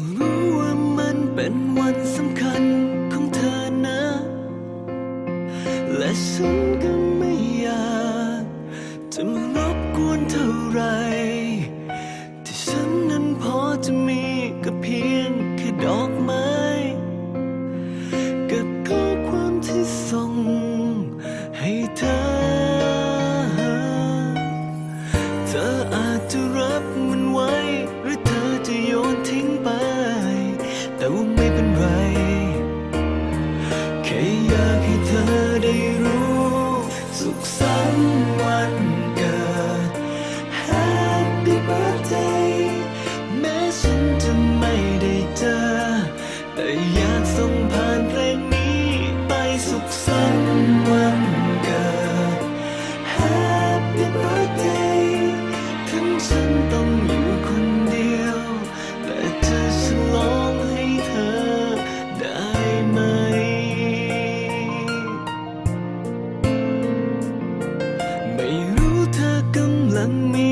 ็รู้ว่ามันเป็นวันสำคัญของเธอนะ และฉัน แต่อยากส่งผ่านเพลงนี้ไปสุขสันต์วันเกิด Happy birthday ถึงฉันต้องอยู่คนเดียว แต่จะฉลองให้เธอได้ไหม ไม่รู้เธอกำลังมี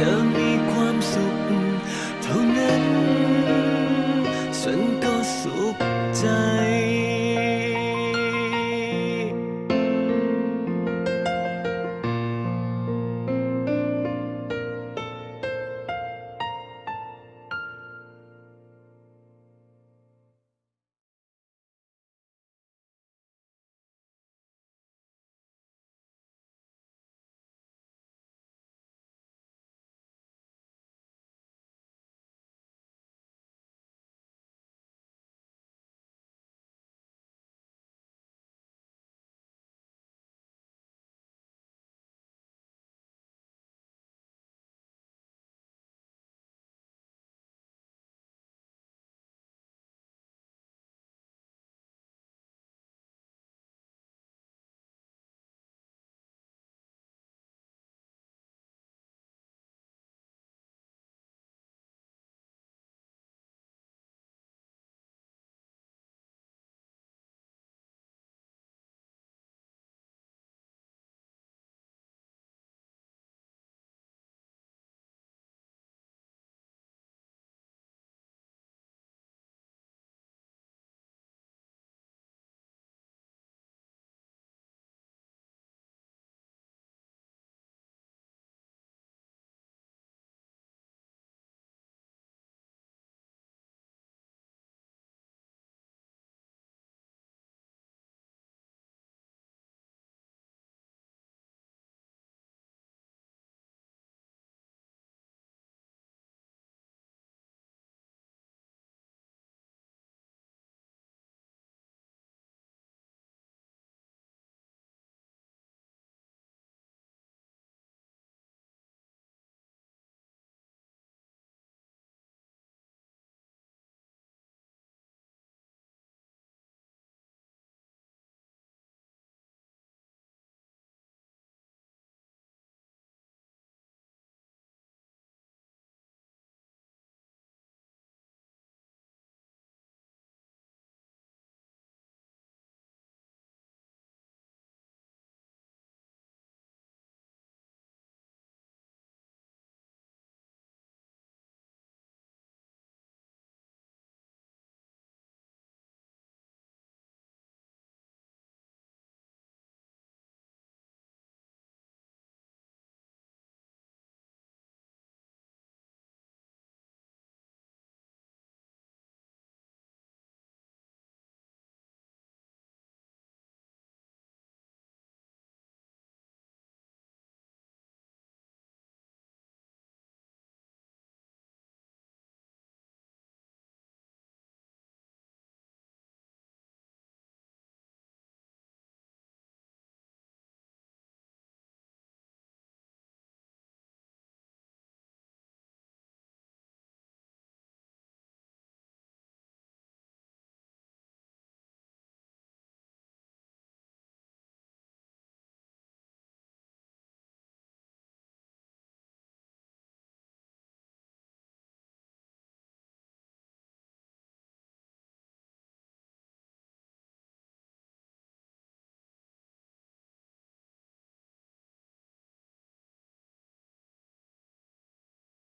ธอมีความสุข เท่านั้น ฉันก็สุข